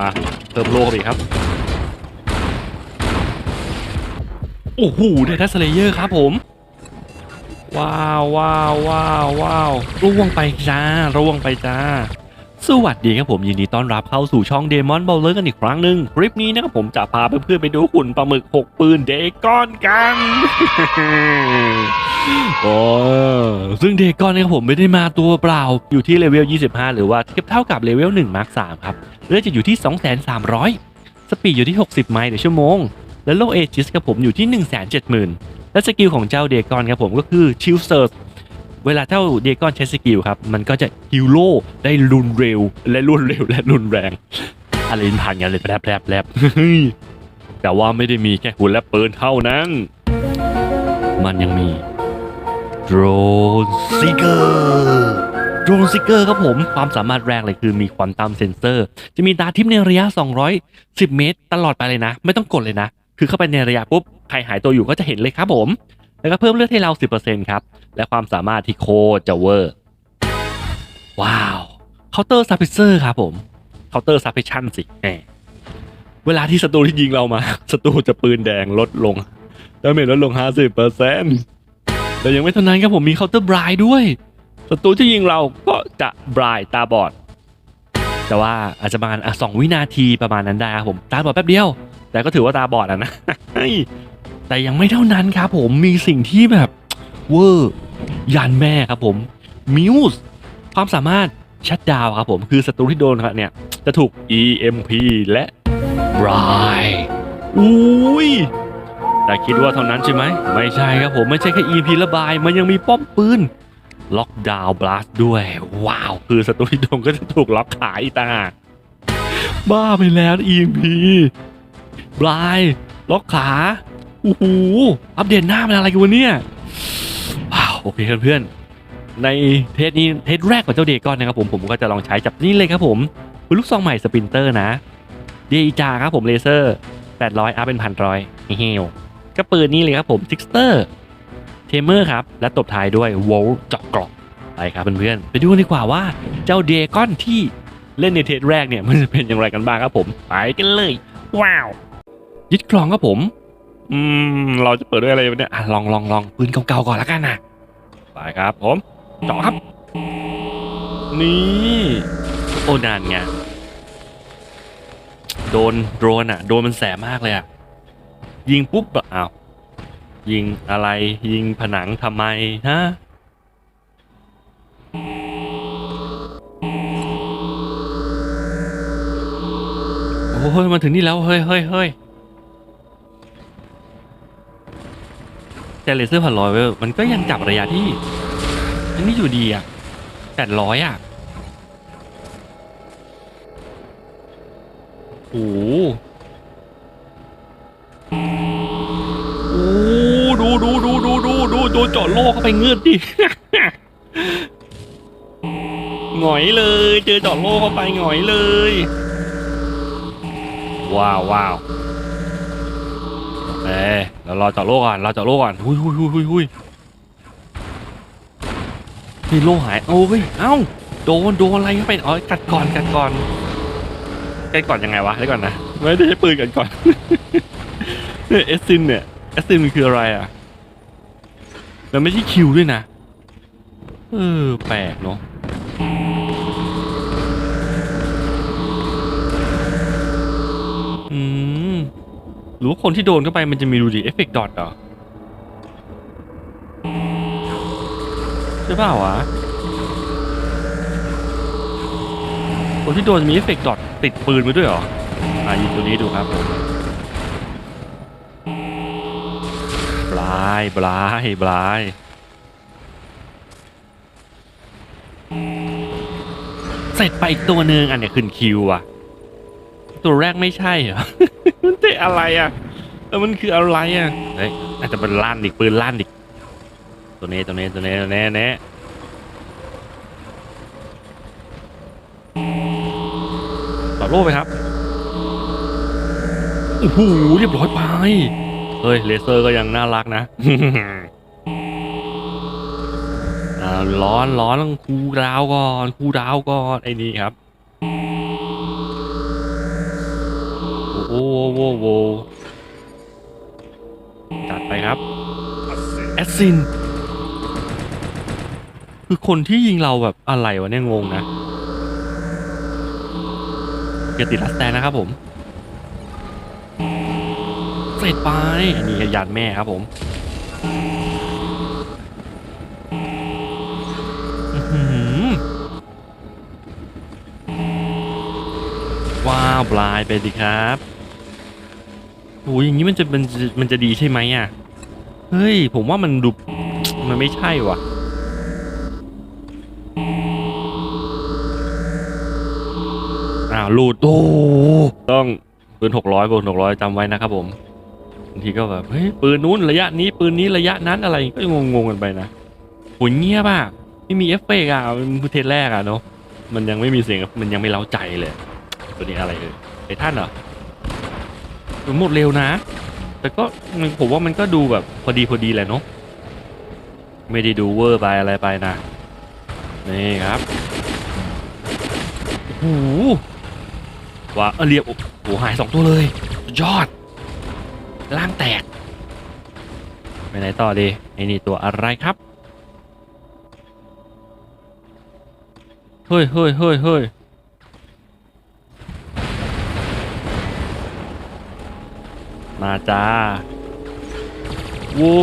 มาเติมโลกไปครับ โอ้โหเดทัสเลเยอร์ครับผม ว้าวว้าวว้าวว้าวร่วงไปจ้าร่วงไปจ้า สวัสดีครับผมยินดีต้อนรับเข้าสู่ช่องเดมอน b บ w เลอร์กันอีกครั้งหนึ่งคลิปนี้นะครับผมจะพาเพื่อนๆไปดูหุ่นปลาหมึก 6 ปืนเดกอนกันโอ้ซึ่งเดกอนนี่ยครับผมไม่ได้มาตัวเปล่า อยู่ที่เลเวล 25 หรือว่าเทียบเท่ากับเลเวล1มาร์ค3ครับเลือดจะอยู่ที่ 2,300 สปีดอยู่ที่ 60 ไมล์ต่อชั่วโมง และโลเอจิสครับผมอยู่ที่ 170,000 และสกิลของเจ้าเดกอนครับผมก็คือชิลเซิร์ เวลาเจ้าเดกอนใช้สกิลครับ มันก็จะฮิลโลได้รุนเร็ว และรวดเร็วและรุนแรงอะไรผ่านกันเลยแปรบแปรบแปรบแต่ว่าไม่ได้มีแค่หุ่นและปืนเท่านั้น มันยังมีโดรนซิกเกอร์โดรนซิกเกอร์ครับผม ความสามารถแรกเลยคือมีควอนตัมเซนเซอร์ จะมีตาทิพย์ในระยะ 210 เมตร ตลอดไปเลยนะ ไม่ต้องกดเลยนะ คือเข้าไปในระยะปุ๊บ ใครหายตัวอยู่ก็จะเห็นเลยครับผม แล้วก็เพิ่มเลือดให้เรา 10%ครับ และความสามารถที่โคจะเวอร์ ว้าวเคาน์เตอร์ซับเพเซอร์ครับผมเคาน์เตอร์ซับเพชั่นสิแหมเวลาที่ศัตรูที่ยิงเรามาศัตรูจะปืนแดงลดลงดาเมจลดลง 50%แต่ยังไม่เท่านั้นครับผมมีเคาน์เตอร์บรายด้วยศัตรูที่ยิงเราก็จะบรายตาบอด แต่ว่าอาจจะประมาณอะสองวินาทีประมาณนั้นได้ครับผม ตาบอดแป๊บเดียว แต่ก็ถือว่าตาบอดอะนะ แต่ยังไม่เท่านั้นครับผมมีสิ่งที่แบบเวอร์ยันแม่ครับผมมิวส์ความสามารถชัดดาวครับผมคือศัตรูที่โดนครับเนี่ย จะถูก EMP และบรายอุ้ยแต่คิดว่าเท่านั้นใช่ไหม ไม่ใช่ครับผมไม่ใช่แค่ EMP และบาย มันยังมีป้อมปืนล็อกดาวน์บลัสด้วย ว้าว คือศัตรูที่โดนก็จะถูกล็อกขาอีต่างหากบ้าไปแล้ว EMP บลายล็อกขา โอ้โหอัปเดตหน้ามันอะไรกันวะเนี่ยว้าวโอเคเพื่อนๆในเทสนี้เทสแรกของเจ้าเดก้อนนะครับผมผมก็จะลองใช้จับนี่เลยครับผมคือลูกซองใหม่สปินเตอร์นะเดียจาครับผมเลเซอร์ 800อัพเป็นพันร้อยเฮลก็ปืนนี้เลยครับผมซิกสเตอร์เทเมอร์ครับ และตบท้ายด้วยวอลเจาะกรอบไปครับเพื่อนๆไปดูดีกว่าว่าเจ้าเดก้อนที่เล่นในเทสแรกเนี่ยมันจะเป็นอย่างไรกันบ้างครับผม ไปกันเลย ว้าว ยึดครองครับผม อืม เราจะเปิดด้วยอะไรวะเนี่ยอะลองลองลองปืนเก่าๆก่อนแล้วกันนะไปครับผมเจาะครับ นี่ โอ้นานไงโดนโดรนอะ โดนมันแสบมากเลยอะ ยิงปุ๊บอะอ้าวยิงอะไร ยิงผนังทำไมฮะโอ้ยมาถึงนี่แล้ว เฮ้ยเฮ้ยเฮ้ย แต่เลเซอร์พันร้อยเว้ยมันก็ยังจับระยะที่อันนี้อยู่ดีอะแปดร้อยอะโอ้โหโอ้ดูดูดูดูดูดูดูจาะโลกเข้าไปเงือดดิหงอยเลย เจอจาะโลกเข้าไปหงอยเลย ว้าวว้าว เอ้เรารอเจาะโลกก่อนเราเจาะโลกก่อนหุยหุยหุยหุยหุยนี่โลหายโอ้ยเอ้าโดนโดนอะไรเข้าไปอ๋อกัดก่อนกัดก่อนกัดก่อนยังไงวะเดี๋ยวก่อนนะไม่ได้ใช้ปืนกันก่อนเนี่ยเอสซินเนี่ยเอสซินมันคืออะไรอะมันไม่ใช่คิวด้วยนะเออแปลกเนาะ รือว่าคนที่โดนเข้าไปมันจะมีดูดิเอฟเฟกต์ดอทเหรอใช่เปล่าวะคนที่โดนมีเอฟเฟกต์ดอทติดปืนไปด้วยเหรออะหยิบตัวนี้ดูครับผมบลายบลายบลายเสร็จไปอีกตัวหนึ่งอันเนี้ยขึ้นคิวอะตัวแรกไม่ใช่เหรอ มันเตะอะไรอะแล้วมันคืออะไรอะเฮ้ยอาจจะเป็นลั่นอีกปืนลั่นอีกตัวนี้ตัวนี้ตัวนี้ตัวนี้ตัวนี้ต่อโล่ไปครับโอ้โหเรียบร้อยไปเฮ้ยเลเซอร์ก็ยังน่ารักนะอ่าร้อนร้อนคูลดาวน์ก่อนคูลดาวน์ก่อนไอ้นี่ครับ โอ้โหโหจัดไปครับแอสซินคือคนที่ยิงเราแบบอะไรวะเนี่ยงงนะอย่าติดลัสแตนนะครับผมเสร็จไปอันนี้ยานแม่ครับผมว้าวปลายไปดิครับ โอ้ยอย่างนี้มันจะมันจะมันจะดีใช่ไหมอะ เฮ้ย ผมว่ามันดูมันไม่ใช่ว่ะอ้าวลุดโอ้ต้องปืนหกร้อยปืนหกร้อยจำไว้นะครับผมบางทีก็แบบเฮ้ยปืนนู้นระยะนี้ปืนนี้ระยะนั้นอะไรก็งงงๆกันไปนะหุ่นเงียบอะไม่มีเอฟเฟกต์อะมันเทสแรกอะเนาะมันยังไม่มีเสียงมันยังไม่เล้าใจเลย ตัวนี้อะไรเอ่ยไอ้ท่านเหรอ มันหมดเร็วนะ แต่ก็มันผมว่ามันก็ดูแบบพอดีพอดีแหละเนาะไม่ได้ดูเวอร์ไปอะไรไปนะ นี่ครับโอ้โหว่าเออเรียบโอ้โหหายสองตัวเลย ยอด ล่างแตก ไปไหนต่อดีไอ้นี่ตัวอะไรครับเฮ้ยเฮ้ยเฮ้ยเฮ้ย มาจ้าว้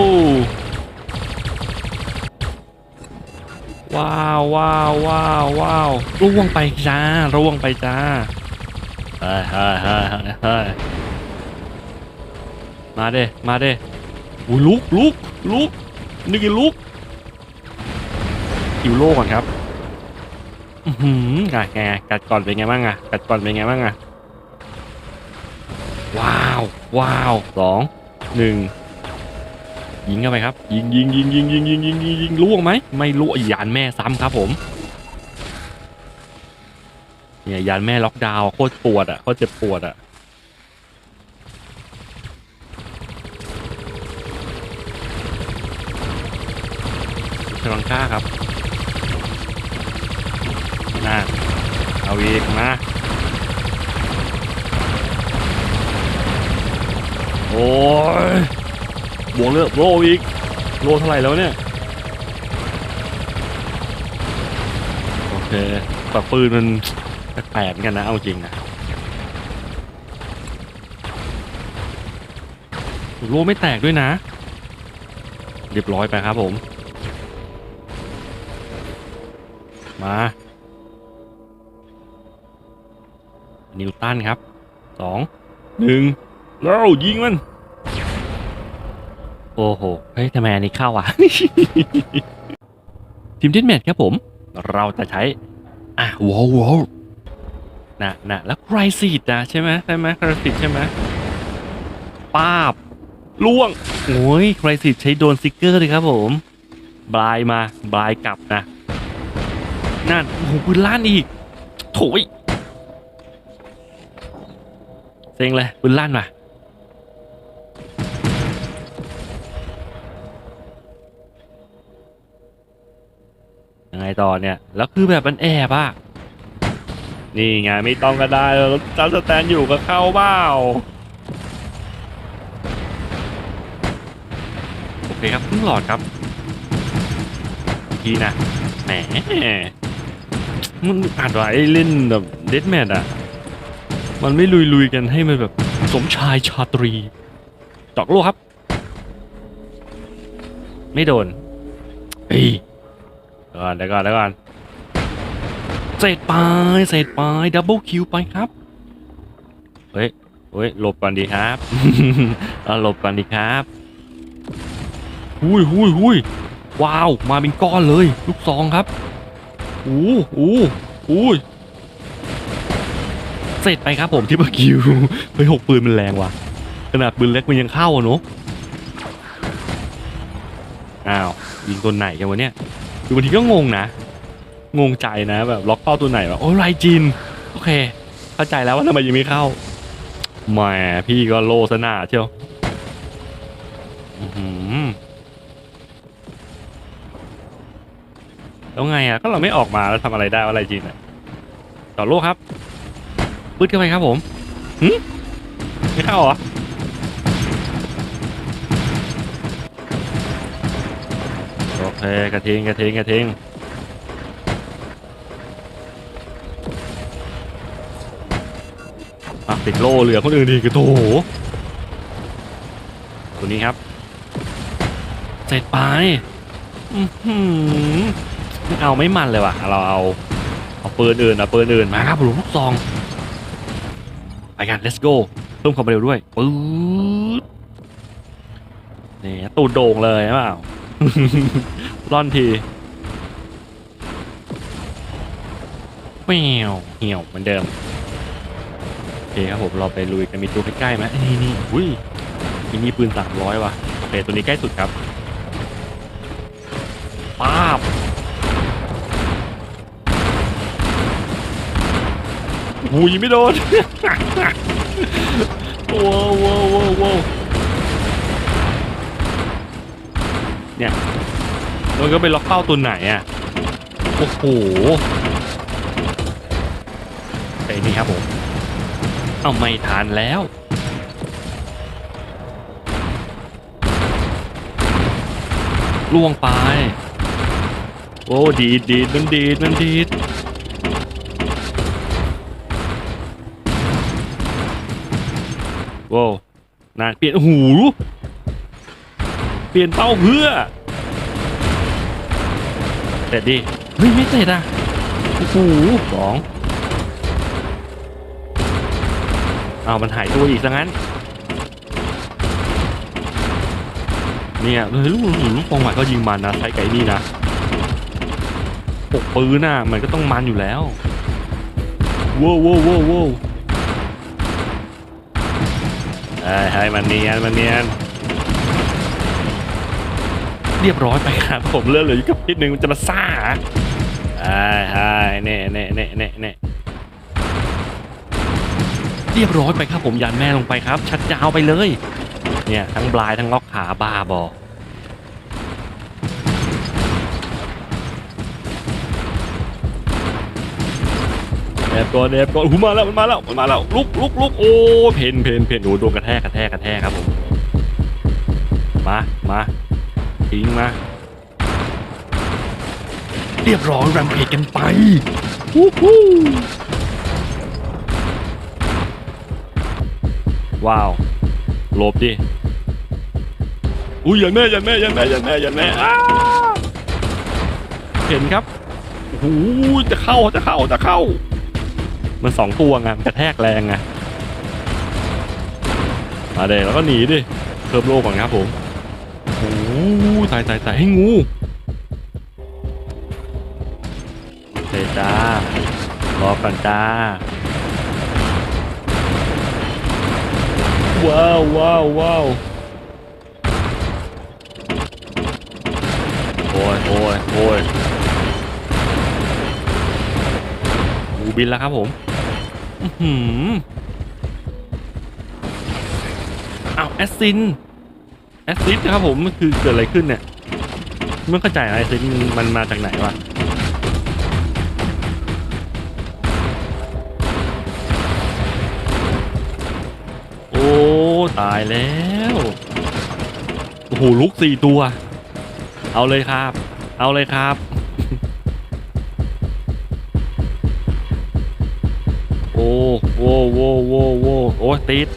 วว้าวว้าวว้าวว้าวร่วงไปจ้าร่วงไปจ้าเฮ้ยเฮ้ยเฮ้ยเฮ้ยมาเด้มาเด้อุ้ยลุกลุกลุกนี่กินลุกคิวโลก่อนครับ อือหือไงไงกัดก่อนเป็นไงบ้างอะกัดก่อนเป็นไงบ้างอะ ว้าว ว้าวสองหนึ่งยิงเข้าไปครับ ยิงยิงยิงยิงยิงยิงยิงยิงยิงล่วงไหมไม่ล่วงยานแม่ซ้ำครับผมเนี่ยยานแม่ล็อกดาวโคตรปวดอะโคตรเจ็บปวดอะชลังค่าครับนะเอาอีกมา โอ้ยบวกเลือกโลอีก โลเท่าไหร่แล้วเนี่ย โอเคแต่ปืนมันแปลกๆเหมือนกันนะ เอาจริงนะโลไม่แตกด้วยนะ เรียบร้อยไปครับผม มา นิวตันครับสองหนึ่ง แล้วยิงมัน โอ้โห เฮ้ยทำไมอันนี้เข้าอะ ทีมเทนแมทครับผม เราจะใช้ อะว้าวว้าวนะนะแล้วใครสีดนะใช่ไหมใช่ไหมใครสีดใช่ไหมป้าบล่วงโอ้ยใครสีดใช้โดนสติกเกอร์เลยครับผมบลายมาบลายกลับนะ นั่นโอ้โหปืนลั่นอีกโถยเซ็งเลยปืนลั่นมา ยังไงต่อเนี่ย แล้วคือแบบมันแอบอะนี่ไงไม่ต้องก็ได้จัสแตนอยู่ก็เข้าเบ้าโอเคครับเพิ่งหลอดครับทีนะแหมมันอาจว่าไอ้เล่นแบบเดดแมทอะมันไม่ลุยๆกันให้มันแบบสมชายชาตรีจอกโลกครับ ไม่โดนเอ้ย เดี๋ยวก่อนเดี๋ยวก่อนเดี๋ยวก่อนเสร็จไปเสร็จไปดับเบิลคิวไปครับเฮ้ยเฮ้ยหลบก่อนดีครับเอาหลบก่อนดีครับหุยหุยหุยว้าวมาเป็นก้อนเลยลูกซองครับอู้อู้อู้ยเสร็จไปครับผมที่เบอร์คิวเฮ้ยหกปืนมันแรงว่ะขนาดปืนเล็กมันยังเข้าอะเนอะอ้าวยิงตัวไหนกันวะเนี่ย คือบางทีก็งงนะ งงใจนะแบบล็อกเป้าตัวไหนวะโอ้ไรจิน โอเค เข้าใจแล้วว่าทำไมยังไม่เข้าแหมพี่ก็โลสนาเชียวแล้วไงอะก็เราไม่ออกมาแล้วทำอะไรได้ว่าอะไรจินอะต่อโลกครับปึ๊ดเข้าไปครับผมหึไม่เข้าเหรอ โอเคกระทิงกระทิงกระทิงอะติดโล่เหลือคนอื่นดีกระโถตัวนี้ครับ เสร็จไปไม่เอาไม่มันเลยว่ะ เราเอาเอาปืนอื่นเอาปืนอื่นมาครับหลวงลูกซอง ไปกัน let's go เพิ่มความเร็วด้วยปื๊ดนี่ตูดโด่งเลยเปล่า ร่อนทีเหี่ยวเหี่ยวเหมือนเดิมโอเคครับผมเราไปลุยกันมีตัวใกล้ๆไหมนี่นี่อุ้ยมีนี่ปืนสามร้อยว่ะโอเคตัวนี้ใกล้สุดครับป้าบหูยไม่โดนว้าวว้าวว้าวว้าว เนี่ยมันก็ไปล็อกเป้าตัวไหนอะโอ้โหไอ้นี่ครับผมเอาไม่ทานแล้วล่วงไป โอ้ ดีดดีดมันดีดมันดีดโว้วนานเปลี่ยนหู เปลี่ยนเป้าเพื่อเสร็จดิเฮ้ยไม่เสร็จอะโอ้โหสองเอามันหายตัวอีกซะงั้นเนี่ยเฮ้ยลูกลูกลูกฟองหมายก็ยิงมันนะใช้ไก่นี่นะปกปืนน่ะมันก็ต้องมันอยู่แล้วว้าวว้าวว้าวว้าวเฮ้ยเฮ้ยมันเนียนมันเนียน เรียบร้อยไปครับผมเลื่อนเหลืออยู่กับนิดนึงมันจะมาซ่าไอ้ไอ้เน่เน่เน่เน่เน่เรียบร้อยไปครับผมยันแม่ลงไปครับ ชัดยาวไปเลย เนี่ยทั้งบลายทั้งล็อกขาบ้าบอแอบก่อนแอบก่อนหูมาแล้วมันมาแล้วมันมาแล้วลุกลุกลุกโอ้เพนเพนเพนโอ้โดนกระแทกกระแทกกระแทกครับผมมามา ทิ้งมา เรียบร้อยแรมเพจกันไปวู้ฮู้ว้าวหลบดิอุ้ยยันแม่ยันแม่ยันแม่ยันแม่ยันแม่อ้าเห็นครับโอ้โหจะเข้าจะเข้าจะเข้า มันสองตัวไงมันกระแทกแรงไงมาเด็แล้วก็หนีดิเพิ่มโลก่อนครับผมโอ้โห ตายตายตายให้งูเตจ้ารอก่อนจ้า ว้าวว้าวว้าวโอ้ยโอ้ยโอ้ยหูบินแล้วครับผม อื้อหืออ้าวแอสซิน แอสซิดครับผมมันคือเกิดอะไรขึ้นเนี่ยไม่เข้าใจแอซินมันมาจากไหนวะโอ้ตายแล้วโอ้โหลุกสี่ตัว เอาเลยครับ เอาเลยครับโอ้โว้โว้โว้โว้โอ้ติด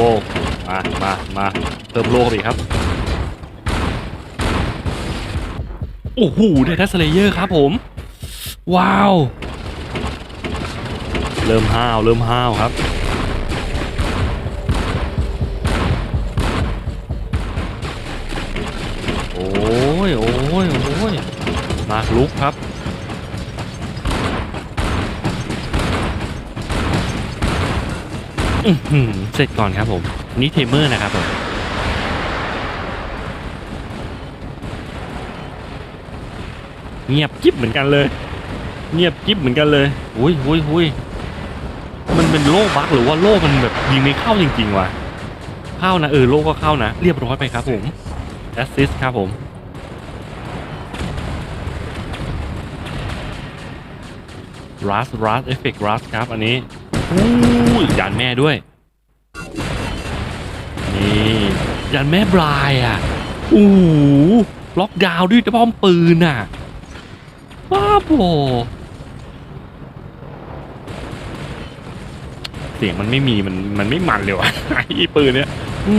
โว้โว้มา มา มาเติมโลเข้าไปอีกครับ โอ้โหเดทัสเลเยอร์ครับผม ว้าว เริ่มห้าว เริ่มห้าวครับ โอ้ย โอ้ย โอ้ย มาลุกครับ เสร็จก่อนครับผม นี่เทมเมอร์นะครับผมเงียบกิ๊บเหมือนกันเลย เงียบกิ๊บเหมือนกันเลยหุยหุยหุยมันเป็นโลกบักหรือว่าโลกมันแบบยิงไม่เข้าจริงๆว่ะเข้านะเออโลกก็เข้านะ เรียบร้อยไปครับผมแอสซิสครับผมรัสรัสเอฟเฟกรัสครับอันนี้ อู้ยันแม่ด้วย นี่ยันแม่บลายอะโอ้ล็อกดาวด้วยป้อมปืนอะว้าโบเสียงมันไม่มีมันมันไม่มันเลยว่ะไอ้ปืนเนี้ยอื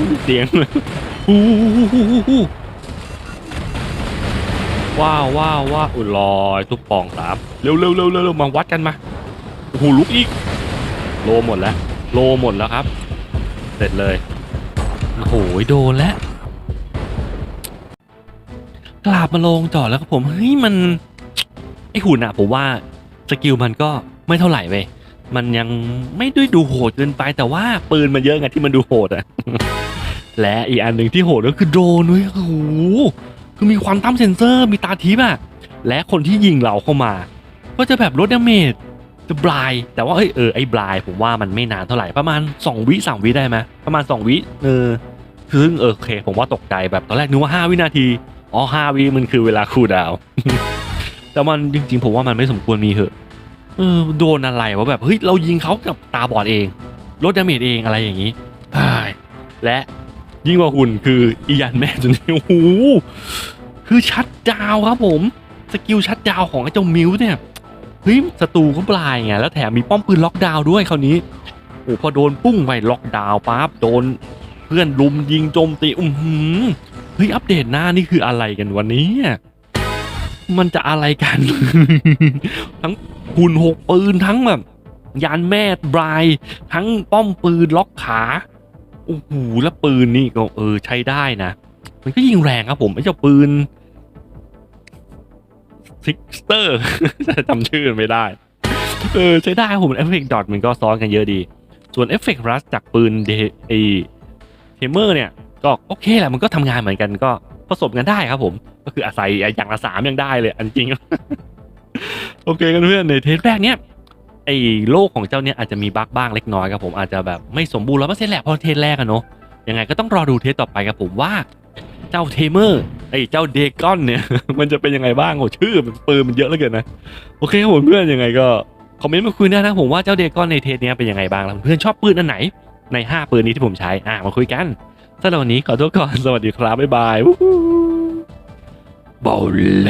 มเสียงอู้ว้าวว้าวว้าวอุ้ยลอยตุ๊บปองสามเร็วเร็วเร็วเร็วเร็วมาวัดกันมา หูลุกอีก โลหมดแล้ว โลหมดแล้วครับ เสร็จเลย โอ้โหโดนแล้วกลับมาลงจอดแล้วครับผม เฮ้ยมันไอหุ่นอะผมว่าสกิลมันก็ไม่เท่าไหร่เว้ยมันยังไม่ได้ดูโหดเกินไปแต่ว่าปืนมันเยอะไงที่มันดูโหดอะและอีกอันหนึ่งที่โหดก็คือโดนเว้ยโอ้โหคือมีความตั้มเซนเซอร์มีตาทิพย์อะและคนที่ยิงเราเข้ามา ก็จะแบบลดดาเมจ จะบลาย แต่ว่าเอ้ยเออไอ้บลาย ผมว่ามันไม่นานเท่าไหร่ประมาณ 2 วิ3วิได้ไหมประมาณ 2 วิเออซึ่งเออโอเค ผมว่าตกใจแบบตอนแรกนึกว่า 5 วินาทีอ๋อ5วิมันคือเวลาคูลดาวน์แต่มันจริงๆ ผมว่ามันไม่สมควรมีเหอะเออโดนอะไรวะแบบเฮ้ยเรายิงเขากับตาบอดเองลดดาเมจเองอะไรอย่างนี้ใช่และยิ่งกว่าหุ่นคืออียันแม่จนโอ้โหคือชัดดาวครับผม สกิลชัดดาวของไอ้เจ้ามิวเนี่ย เฮ้ยศัตรูก็ปลายไงแล้วแถมมีป้อมปืนล็อกดาวน์ด้วยคราวนี้โอ้พอโดนปุ้งไปล็อกดาวน์ปั๊บโดน เพื่อนลุมยิงโจมตีอือหือเฮ้ยอัปเดตหน้านี่คืออะไรกันวันนี้มันจะอะไรกัน ทั้งหุ่นหกปืนทั้งแบบยานแม่บรายทั้งป้อมปืนล็อกขาโอ้โหแล้วปืนนี่ก็เออใช้ได้นะ มันก็ยิงแรงครับผมไอ้เจ้าปืน ซิกสเตอร์จำชื่อไม่ได้ เออใช้ได้ครับผมเอฟเฟกต์ดอทมันก็ซ้อนกันเยอะดี ส่วนเอฟเฟกต์รัสจากปืนเดไอเทมเมอร์เนี่ย ก็โอเคแหละมันก็ทำงานเหมือนกันก็ผสมกันได้ครับผม ก็คืออาศัยอย่างละสามยังได้เลย อันจริง โอเคกันเพื่อนในเทสแรกเนี้ยไอ้โลกของเจ้าเนี่ยอาจจะมีบั๊กบ้างเล็กน้อยครับผมอาจจะแบบไม่สมบูรณ์ร้อยเปอร์เซ็นต์แหละเพราะเทสแรกอะเนาะยังไงก็ต้องรอดูเทสต่อไปครับผมว่า เจ้าเทมเมอร์ไอ้เจ้าเดกอนเนี่ย มันจะเป็นยังไงบ้างโอ้ชื่อมันปืนมันเยอะเหลือเกินนะโอเคครับผมเพื่อนยังไงก็คอมเมนต์มาคุยได้นะผมว่าเจ้าเดกอนในเทสเนี้ยเป็นยังไงบ้างแล้วเพื่อนชอบปืนอันไหนใน 5 ปืนนี้ที่ผมใช้อะมาคุยกันสำหรับวันนี้ขอตัวก่อนสวัสดีครับบ๊ายบายบอล